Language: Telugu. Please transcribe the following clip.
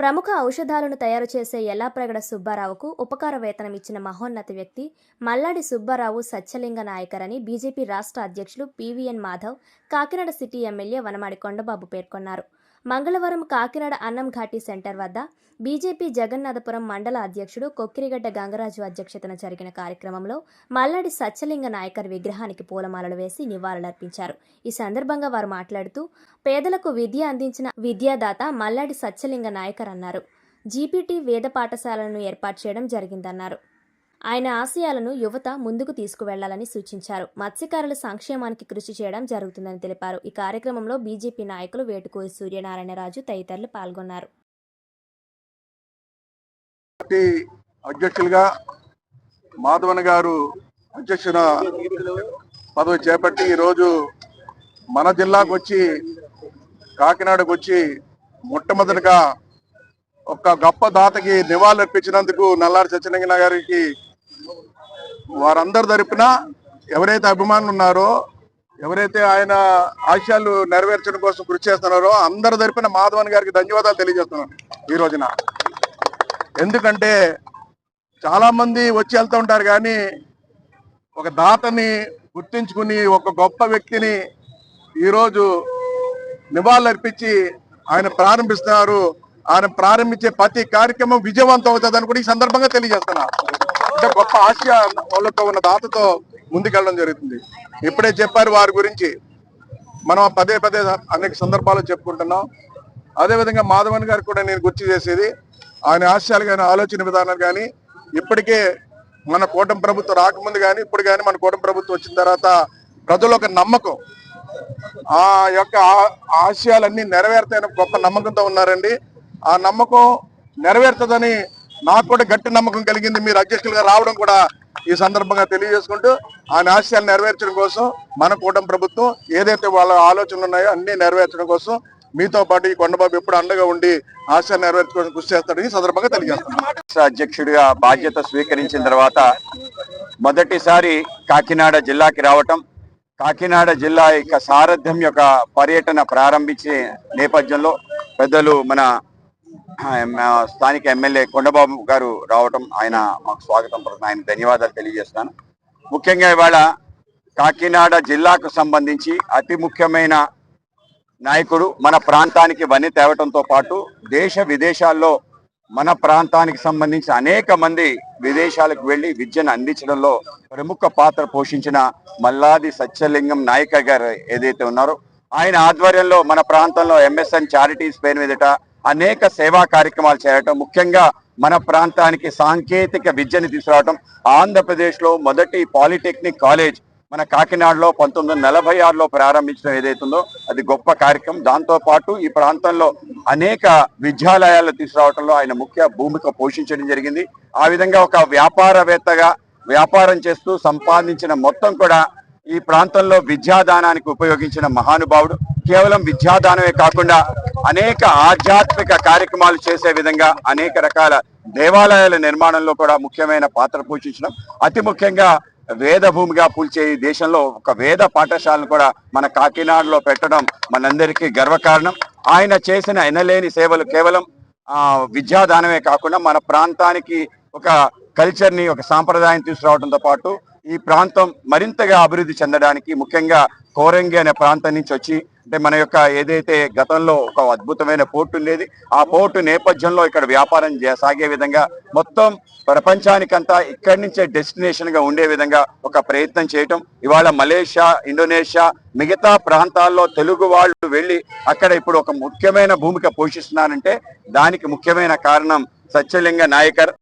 ప్రముఖ ఔషధాలను తయారు చేసే ఎల్లాప్రగడ సుబ్బారావుకు ఉపకార వేతనం ఇచ్చిన మహోన్నత వ్యక్తి మల్లాడి సుబ్బారావు సత్యలింగ నాయకరని బీజేపీ రాష్ట్ర అధ్యక్షులు PVN Madhav Kakinada city MLA Vanamadi Kondababu పేర్కొన్నారు. మంగళవారం కాకినాడ అన్నం ఘాటి సెంటర్ వద్ద బీజేపీ జగన్నాథపురం మండల అధ్యక్షుడు కొక్కిరిగడ్డ గంగరాజు అధ్యక్షతన జరిగిన కార్యక్రమంలో మల్లాడి సత్యలింగ నాయకర్ విగ్రహానికి పూలమాలలు వేసి నివాళులర్పించారు. ఈ సందర్భంగా వారు మాట్లాడుతూ పేదలకు విద్య అందించిన విద్యాదాత మల్లాడి సత్యలింగ నాయకర్ అన్నారు. జీపీటీ వేద పాఠశాలను ఏర్పాటు చేయడం జరిగిందన్నారు. ఆయన ఆశయాలను యువత ముందుకు తీసుకువెళ్ళాలని సూచించారు. మత్స్యకారుల సంక్షేమానికి కృషి చేయడం జరుగుతుందని తెలిపారు. ఈ కార్యక్రమంలో బీజేపీ నాయకులు వేటుకూరి సూర్యనారాయణరాజు తదితరులు పాల్గొన్నారు. అధ్యక్షులుగా మాధవన్ గారు అధ్యక్షున పదవి చేపట్టి ఈరోజు మన జిల్లాకు వచ్చి కాకినాడకు వచ్చి మొట్టమొదటిగా ఒక గొప్ప దాతకి నివాళులు అర్పించినందుకు నల్లారి సత్యలింగన గారికి వారందరి తరపున ఎవరైతే అభిమానులు ఉన్నారో ఎవరైతే ఆయన ఆశయాలు నెరవేర్చడం కోసం కృషి చేస్తున్నారో అందరు తరపున మాధవన్ గారికి ధన్యవాదాలు తెలియజేస్తున్నాను ఈ రోజున. ఎందుకంటే చాలా మంది వచ్చి వెళ్తూ ఉంటారు కానీ ఒక దాతని గుర్తించుకుని ఒక గొప్ప వ్యక్తిని ఈరోజు నివాళులు అర్పించి ఆయన ప్రారంభిస్తున్నారు. ఆయన ప్రారంభించే ప్రతి కార్యక్రమం విజయవంతం అవుతుందని కూడా ఈ సందర్భంగా తెలియజేస్తున్నారు పెద్ద గొప్ప ఆశయ వాళ్ళతో ఉన్న దాతతో ముందుకెళ్ళడం జరుగుతుంది. ఇప్పుడే చెప్పారు వారి గురించి. మనం పదే పదే అనేక సందర్భాలు చెప్పుకుంటున్నాం. అదేవిధంగా మాధవన్ గారు కూడా నేను గుర్తు చేసేది ఆయన ఆశయాలు కానీ ఆలోచన విధానాలు కానీ ఇప్పటికే మన కూటమి ప్రభుత్వం రాకముందు కానీ ఇప్పుడు కానీ మన కూటమి ప్రభుత్వం వచ్చిన తర్వాత ప్రజల ఒక నమ్మకం ఆ యొక్క ఆ- ఆశయాలన్నీ నెరవేరుతాయని గొప్ప నమ్మకంతో ఉన్నారండి. ఆ నమ్మకం నెరవేరుతుందని నాకు కూడా గట్టి నమ్మకం కలిగింది. మీరు అధ్యక్షులుగా రావడం కూడా ఈ సందర్భంగా తెలియజేసుకుంటూ ఆ ఆశయాలు నెరవేర్చడం కోసం మన కూటమి ప్రభుత్వం ఏదైతే వాళ్ళ ఆలోచనలు ఉన్నాయో అన్ని నెరవేర్చడం కోసం మీతో పాటు ఈ కొండబాబు ఎప్పుడు అండగా ఉండి ఆశయాలు నెరవేర్చుకోవడం కృషి చేస్తాడని ఈ సందర్భంగా తెలియజేస్తాను అధ్యక్షుడిగా బాధ్యత స్వీకరించిన తర్వాత మొదటిసారి కాకినాడ జిల్లాకి రావటం కాకినాడ జిల్లా యొక్క సారథ్యం యొక్క పర్యటన ప్రారంభించే నేపథ్యంలో పెద్దలు మన స్థానిక ఎమ్మెల్యే కొండబాబు గారు రావటం ఆయన మాకు స్వాగతం పడుతుంది ఆయన ధన్యవాదాలు తెలియజేస్తాను ముఖ్యంగా ఇవాళ కాకినాడ జిల్లాకు సంబంధించి అతి ముఖ్యమైన నాయకుడు మన ప్రాంతానికి వన్ని తేవటంతో పాటు దేశ విదేశాల్లో మన ప్రాంతానికి సంబంధించి అనేక మంది విదేశాలకు వెళ్ళి విద్యను అందించడంలో ప్రముఖ పాత్ర పోషించిన మల్లాది సత్యలింగం నాయక గారు ఏదైతే ఉన్నారో ఆయన ఆధ్వర్యంలో మన ప్రాంతంలో ఎంఎస్ఎన్ చారిటీస్ పేరు మీదట అనేక సేవా కార్యక్రమాలు చేయటం ముఖ్యంగా మన ప్రాంతానికి సాంకేతిక విద్యను తీసుకురావటం. ఆంధ్రప్రదేశ్లో మొదటి పాలిటెక్నిక్ కాలేజ్ మన కాకినాడలో పంతొమ్మిది వందల నలభై ఆరులో ప్రారంభించడం ఏదైతుందో అది గొప్ప కార్యక్రమం. దాంతో పాటు ఈ ప్రాంతంలో అనేక విద్యాలయాలు తీసుకురావడంలో ఆయన ముఖ్య భూమిక పోషించడం జరిగింది. ఆ విధంగా ఒక వ్యాపారవేత్తగా వ్యాపారం చేస్తూ సంపాదించిన మొత్తం కూడా ఈ ప్రాంతంలో విద్యాదానానికి ఉపయోగించిన మహానుభావుడు. కేవలం విద్యాదానమే కాకుండా అనేక ఆధ్యాత్మిక కార్యక్రమాలు చేసే విధంగా అనేక రకాల దేవాలయాల నిర్మాణంలో కూడా ముఖ్యమైన పాత్ర పోషించడం. అతి ముఖ్యంగా వేద భూమిగా పూల్చే ఈ దేశంలో ఒక వేద పాఠశాలను కూడా మన కాకినాడలో పెట్టడం మనందరికీ గర్వకారణం. ఆయన చేసిన ఎనలేని సేవలు కేవలం విద్యాదానమే కాకుండా మన ప్రాంతానికి ఒక కల్చర్ని ఒక సాంప్రదాయం తీసుకురావడంతో పాటు ఈ ప్రాంతం మరింతగా అభివృద్ధి చెందడానికి ముఖ్యంగా కోరంగి అనే ప్రాంతం నుంచి వచ్చి అంటే మన యొక్క ఏదైతే గతంలో ఒక అద్భుతమైన పోర్టు ఉండేది ఆ పోర్టు నేపథ్యంలో ఇక్కడ వ్యాపారం సాగే విధంగా మొత్తం ప్రపంచానికంతా ఇక్కడి నుంచే డెస్టినేషన్గా ఉండే విధంగా ఒక ప్రయత్నం చేయటం ఇవాళ మలేషియా ఇండోనేషియా మిగతా ప్రాంతాల్లో తెలుగు వాళ్ళు వెళ్ళి అక్కడ ఇప్పుడు ఒక ముఖ్యమైన భూమిక పోషిస్తున్నారంటే దానికి ముఖ్యమైన కారణం సత్యలింగ నాయకర్.